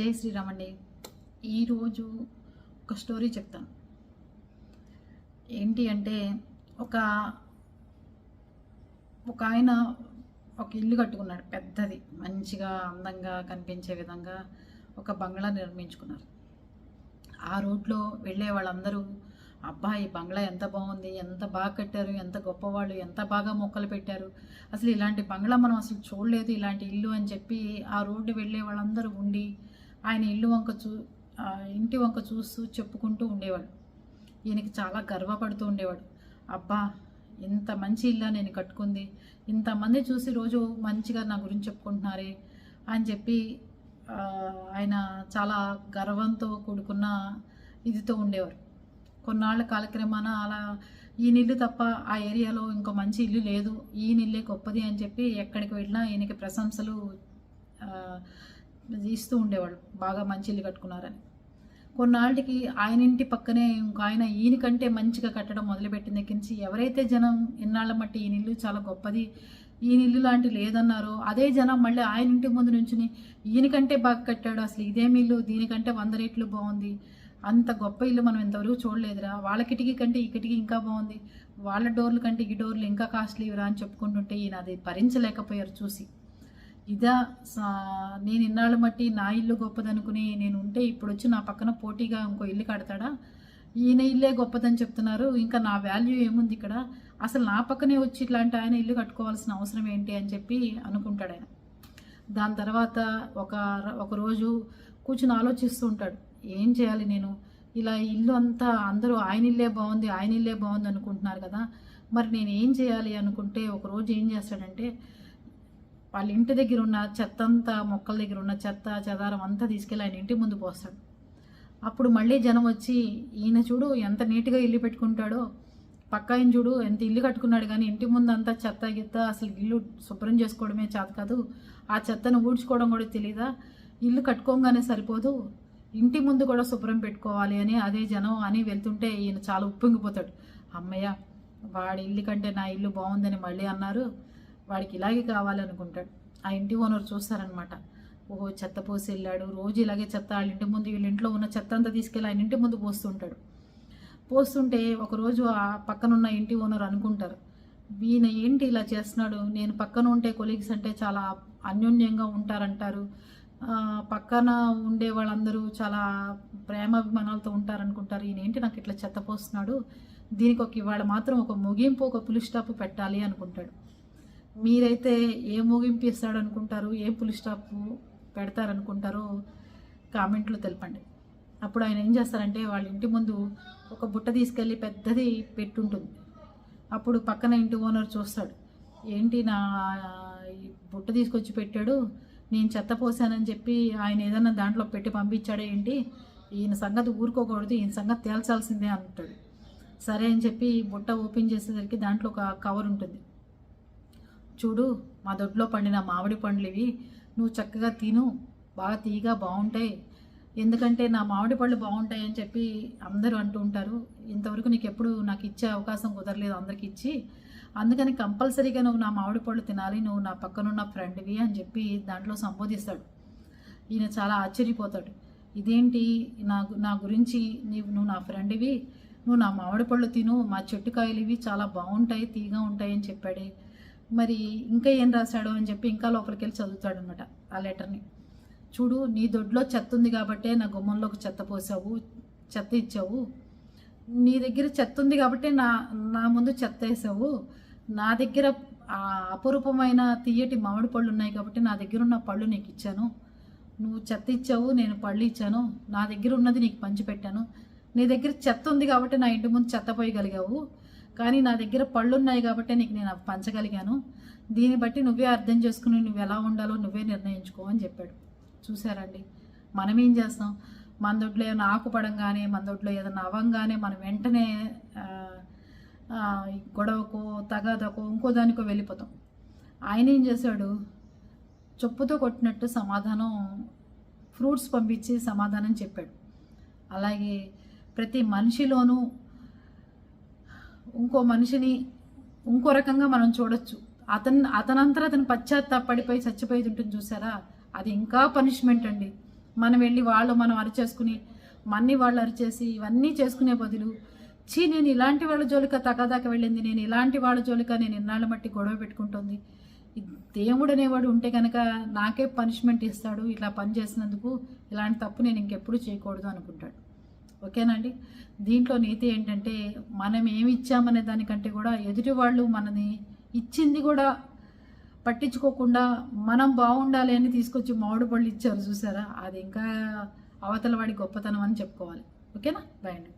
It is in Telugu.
జై శ్రీరామ్ అండి ఈరోజు ఒక స్టోరీ చెప్తాను. ఏంటి అంటే ఒక ఒక ఆయన ఒక ఇల్లు కట్టుకున్నాడు పెద్దది మంచిగా అందంగా కనిపించే విధంగా ఒక బంగ్లా నిర్మించుకున్నారు. ఆ రోడ్లో వెళ్ళే వాళ్ళందరూ అబ్బాయి బంగ్లా ఎంత బాగుంది ఎంత బాగా కట్టారు ఎంత గొప్పవాళ్ళు ఎంత బాగా మొక్కలు పెట్టారు. అసలు ఇలాంటి బంగ్లా మనం అసలు చూడలేదు ఇలాంటి ఇల్లు అని చెప్పి ఆ రోడ్డు వెళ్ళే వాళ్ళందరూ ఉండి ఆయన ఇల్లు వంక చూ ఇంటి వంక చూస్తూ చెప్పుకుంటూ ఉండేవాడు. ఈయనకి చాలా గర్వపడుతూ ఉండేవాడు. అబ్బా ఇంత మంచి ఇల్లు నేను కట్టుకుంది. ఇంతమంది చూసి రోజు మంచిగా నా గురించి చెప్పుకుంటున్నారే అని చెప్పి ఆయన చాలా గర్వంతో కూడుకున్న ఇదితో ఉండేవారు. కొన్నాళ్ళ కాలక్రమాన అలా ఈయన ఇల్లు తప్ప ఆ ఏరియాలో ఇంకో మంచి ఇల్లు లేదు. ఈయన ఇల్లే గొప్పది అని చెప్పి ఎక్కడికి వెళ్ళినా ఈయనకి ప్రశంసలు ఇస్తూ ఉండేవాడు బాగా మంచి ఇల్లు కట్టుకున్నారని. కొన్నాళ్ళకి ఆయన ఇంటి పక్కనే ఇంకో ఆయన ఈయన కంటే మంచిగా కట్టడం మొదలుపెట్టిన దగ్గర నుంచి ఎవరైతే జనం ఇన్నాళ్ళ మట్టి ఈయన ఇల్లు చాలా గొప్పది ఈయన ఇల్లు లాంటి లేదన్నారో అదే జనం మళ్ళీ ఆయన ఇంటి ముందు నుంచుని ఈయనకంటే బాగా కట్టాడు. అసలు ఇదేమి ఇల్లు దీనికంటే వంద రేట్లు బాగుంది. అంత గొప్ప ఇల్లు మనం ఇంతవరకు చూడలేదురా. వాళ్ళ కిటికీ కంటే ఈ కిటికీ ఇంకా బాగుంది. వాళ్ళ డోర్లు కంటే ఈ డోర్లు ఇంకా కాస్ట్లీరా అని చెప్పుకుంటుంటే ఈయన అది భరించలేకపోయారు చూసి. ఇదా సా- నేను ఇన్నాళ్ళ మట్టి నా ఇల్లు గొప్పదనుకుని నేను ఉంటే ఇప్పుడు వచ్చి నా పక్కన పోటీగా ఇంకో ఇల్లు కడతాడా? ఈయన ఇల్లే గొప్పదని చెప్తున్నారు. ఇంకా నా వాల్యూ ఏముంది ఇక్కడ? అసలు నా పక్కనే వచ్చి ఇట్లాంటి ఆయన ఇల్లు కట్టుకోవాల్సిన అవసరం ఏంటి అని చెప్పి అనుకుంటాడు ఆయన. దాని తర్వాత ఒక ఒకరోజు కూర్చుని ఆలోచిస్తూ ఉంటాడు. ఏం చేయాలి నేను? ఇలా ఇల్లు అంతా అందరూ ఆయన ఇల్లే బాగుంది ఆయన ఇల్లే బాగుంది అనుకుంటున్నారు కదా. మరి నేను ఏం చేయాలి అనుకుంటే ఒకరోజు ఏం చేస్తాడంటే వాళ్ళ ఇంటి దగ్గర ఉన్న చెత్త అంతా మొక్కల దగ్గర ఉన్న చెత్త చెదారం అంతా తీసుకెళ్ళి ఆయన ఇంటి ముందు పోస్తాడు. అప్పుడు మళ్ళీ జనం వచ్చి ఈయన చూడు ఎంత నీట్గా ఇల్లు పెట్టుకుంటాడో పక్క ఆయన చూడు ఎంత ఇల్లు కట్టుకున్నాడు కానీ ఇంటి ముందు అంతా చెత్త గిత్త అసలు ఇల్లు శుభ్రం చేసుకోవడమే చేత కాదు. ఆ చెత్తను ఊడ్చుకోవడం కూడా తెలియదా ఇల్లు కట్టుకోగానే సరిపోదు. ఇంటి ముందు కూడా శుభ్రం పెట్టుకోవాలి అని అదే జనం అని వెళ్తుంటే ఈయన చాలా ఉప్పొంగిపోతాడు. అమ్మయ్య వాడి ఇల్లు కంటే నా ఇల్లు బాగుందని మళ్ళీ అన్నారు. వాడికి ఇలాగే కావాలనుకుంటాడు. ఆ ఇంటి ఓనర్ చూస్తారనమాట ఓహో చెత్త పోసి వెళ్ళాడు రోజు ఇలాగే చెత్త వాళ్ళ ఇంటి ముందు వీళ్ళ ఇంట్లో ఉన్న చెత్త అంతా తీసుకెళ్ళి ఆయన ఇంటి ముందు పోస్తుంటాడు. పోస్తుంటే ఒకరోజు ఆ పక్కనున్న ఇంటి ఓనర్ అనుకుంటారు ఈయన ఏంటి ఇలా చేస్తున్నాడు? నేను పక్కన ఉంటే కొలీగ్స్ అంటే చాలా అన్యోన్యంగా ఉంటారంటారు. పక్కన ఉండే వాళ్ళందరూ చాలా ప్రేమాభిమానాలతో ఉంటారనుకుంటారు. ఈయన ఏంటి నాకు ఇట్లా చెత్త పోస్తున్నాడు? దీనికి ఒక ఇవాళ మాత్రం ఒక ముగింపు ఒక పులిస్టాప్ పెట్టాలి అనుకుంటాడు. మీరైతే ఏ ముగింపు ఇస్తాడు అనుకుంటారు ఏ పులి స్టాప్ పెడతారనుకుంటారో కామెంట్లో తెలపండి. అప్పుడు ఆయన ఏం చేస్తారంటే వాళ్ళ ఇంటి ముందు ఒక బుట్ట తీసుకెళ్ళి పెద్దది పెట్టుంటుంది. అప్పుడు పక్కన ఇంటి ఓనర్ చూస్తాడు. ఏంటి నా బుట్ట తీసుకొచ్చి పెట్టాడు? నేను చెత్త పోసానని చెప్పి ఆయన ఏదన్నా దాంట్లో పెట్టి పంపించాడే ఏంటి? ఈయన సంగతి ఊరుకోకూడదు ఈయన సంగతి తేల్చాల్సిందే అంటాడు. సరే అని చెప్పి బుట్ట ఓపెన్ చేసేసరికి దాంట్లో ఒక కవర్ ఉంటుంది. చూడు మా దొడ్లో పండిన మామిడి పండ్లు ఇవి నువ్వు చక్కగా తిను. బాగా తీగా బాగుంటాయి. ఎందుకంటే నా మామిడి పళ్ళు బాగుంటాయి అని చెప్పి అందరూ అంటూ ఉంటారు. ఇంతవరకు నీకు ఎప్పుడు నాకు ఇచ్చే అవకాశం కుదరలేదు అందరికి ఇచ్చి. అందుకని కంపల్సరీగా నువ్వు నా మామిడి పళ్ళు తినాలి నువ్వు నా పక్కనున్న ఫ్రెండ్వి అని చెప్పి దాంట్లో సంబోధిస్తాడు. ఈయన చాలా ఆశ్చర్యపోతాడు. ఇదేంటి? నా నా గురించి నీవు నువ్వు నా ఫ్రెండ్వి నువ్వు నా మామిడి పళ్ళు తిను మా చెట్టుకాయలు ఇవి చాలా బాగుంటాయి తీగా ఉంటాయి అని చెప్పాడే. మరి ఇంకా ఏం రాశాడు అని చెప్పి ఇంకా లోపలికి వెళ్ళి చదువుతాడు అనమాట ఆ లెటర్ని. చూడు నీ దొడ్లో చెత్త ఉంది కాబట్టే నా గుమ్మంలోకి చెత్త పోసావు చెత్త ఇచ్చావు. నీ దగ్గర చెత్త ఉంది కాబట్టి నా నా ముందు చెత్త వేసావు. నా దగ్గర అపురూపమైన తీయటి మామిడి పళ్ళు ఉన్నాయి కాబట్టి నా దగ్గర ఉన్న పళ్ళు నీకు ఇచ్చాను. నువ్వు చెత్త ఇచ్చావు నేను పళ్ళు ఇచ్చాను. నా దగ్గర ఉన్నది నీకు పంచిపెట్టాను. నీ దగ్గర చెత్త ఉంది కాబట్టి నా ఇంటి ముందు చెత్త పోయగలిగావు. కానీ నా దగ్గర పళ్ళు ఉన్నాయి కాబట్టి నీకు నేను పంచగలిగాను. దీన్ని బట్టి నువ్వే అర్థం చేసుకుని నువ్వు ఎలా ఉండాలో నువ్వే నిర్ణయించుకో అని చెప్పాడు. చూసారండి మనం ఏం చేస్తాం? మన దొడ్లో ఏమైనా ఆకుపడంగానే మన దొడ్లో ఏదైనా అవ్వంగానే మనం వెంటనే గొడవకో తగాదకో ఇంకో దానికో వెళ్ళిపోతాం. ఆయన ఏం చేశాడు? చెప్పుతో కొట్టినట్టు సమాధానం ఫ్రూట్స్ పంపించి సమాధానం చెప్పాడు. అలాగే ప్రతి మనిషిలోనూ ఇంకో మనిషిని ఇంకో రకంగా మనం చూడొచ్చు. అతను అతనంతా అతను పశ్చాత్తాపడిపోయి చచ్చిపోయి ఉంటుంది చూసారా? అది ఇంకా పనిష్మెంట్ అండి. మనం వెళ్ళి వాళ్ళు మనం అరిచేసుకుని మన్ని వాళ్ళు అరిచేసి ఇవన్నీ చేసుకునే బదులు చీ నేను ఇలాంటి వాళ్ళ జోలిక తగదాక వెళ్ళింది నేను ఇలాంటి వాళ్ళ జోలిక నేను ఇన్నాళ్ళ మట్టి గొడవ పెట్టుకుంటుంది. దేవుడు అనేవాడు ఉంటే కనుక నాకే పనిష్మెంట్ ఇస్తాడు ఇట్లా పని చేసినందుకు ఇలాంటి తప్పు నేను ఇంకెప్పుడు చేయకూడదు అనుకుంటాడు. ఓకేనండి? దీంట్లో నీతి ఏంటంటే మనం ఏమి ఇచ్చామనే దానికంటే కూడా ఎదుటి వాళ్ళు మనని ఇచ్చింది కూడా పట్టించుకోకుండా మనం బాగుండాలి అని తీసుకొచ్చి మామిడి పళ్ళు ఇచ్చారు చూసారా? అది ఇంకా అవతల వాడి గొప్పతనం అని చెప్పుకోవాలి. ఓకేనా? బాయ్ అండి.